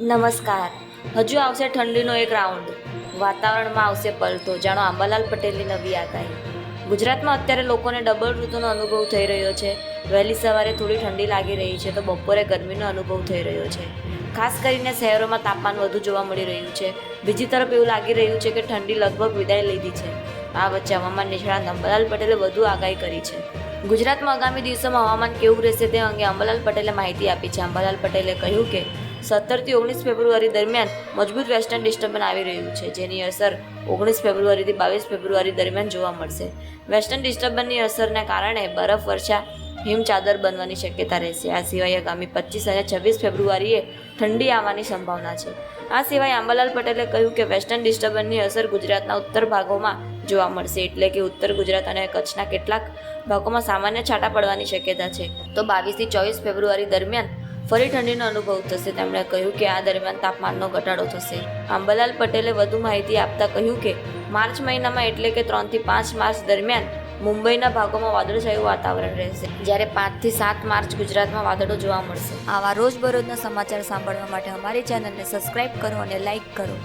નમસ્કાર. હજુ આવશે ઠંડીનો એક રાઉન્ડ. વાતાવરણમાં આવશે પલટો. જાણો, આંબાલાલ પટેલની નવી આગાહી ગુજરાતમાં અત્યારે લોકોને ડબલ ઋતુનો અનુભવ થઈ રહ્યો છે. વહેલી સવારે થોડી ઠંડી લાગી રહી છે તો બપોરે ગરમીનો અનુભવ થઈ રહ્યો છે. ખાસ કરીને શહેરોમાં તાપમાન વધુ જોવા મળી રહ્યું છે. બીજી તરફ એવું લાગી રહ્યું છે કે ઠંડી લગભગ વિદાય લીધી છે. આ વચ્ચે હવામાન નિષ્ણાત અંબાલાલ પટેલે વધુ આગાહી કરી છે. ગુજરાતમાં આગામી દિવસોમાં હવામાન કેવું રહેશે તે અંગે અંબાલાલ પટેલે માહિતી આપી છે. અંબાલાલ પટેલે કહ્યું કે સત્તરથી ઓગણીસ ફેબ્રુઆરી દરમિયાન મજબૂત વેસ્ટર્ન ડિસ્ટર્બન્સ આવી રહ્યું છે, જેની અસર ઓગણીસ ફેબ્રુઆરીથી બાવીસ ફેબ્રુઆરી દરમિયાન જોવા મળશે. વેસ્ટર્ન ડિસ્ટર્બન્સની અસરને કારણે બરફ, વર્ષા હિમચાદર બનવાની શક્યતા રહેશે. આ સિવાય આગામી પચીસ અને છવ્વીસ ફેબ્રુઆરીએ ઠંડી આવવાની સંભાવના છે. આ સિવાય આંબાલાલ પટેલે કહ્યું કે વેસ્ટર્ન ડિસ્ટર્બન્સની અસર ગુજરાતના ઉત્તર ભાગોમાં જોવા મળશે, એટલે કે ઉત્તર ગુજરાત અને કચ્છના કેટલાક ભાગોમાં સામાન્ય છાંટા પડવાની શક્યતા છે. તો બાવીસથી ચોવીસ ફેબ્રુઆરી દરમિયાન ફરી ઠંડીનો અનુભવ થશે, તેમણે કહ્યું કે આ દરમિયાન તાપમાનનો ઘટાડો થશે. આંબાલાલ પટેલે વધુ માહિતી આપતા કહ્યું કે, માર્ચ મહિનામાં એટલે કે ત્રણથી પાંચ માર્ચ દરમિયાન મુંબઈના ભાગોમાં વાદળછાયું વાતાવરણ રહેશે. જ્યારે પાંચથી સાત માર્ચ ગુજરાતમાં વાદળો જોવા મળશે. આવા રોજબરોજના સમાચાર સાંભળવા માટે અમારી ચેનલને સબસ્ક્રાઇબ કરો અને લાઇક કરો.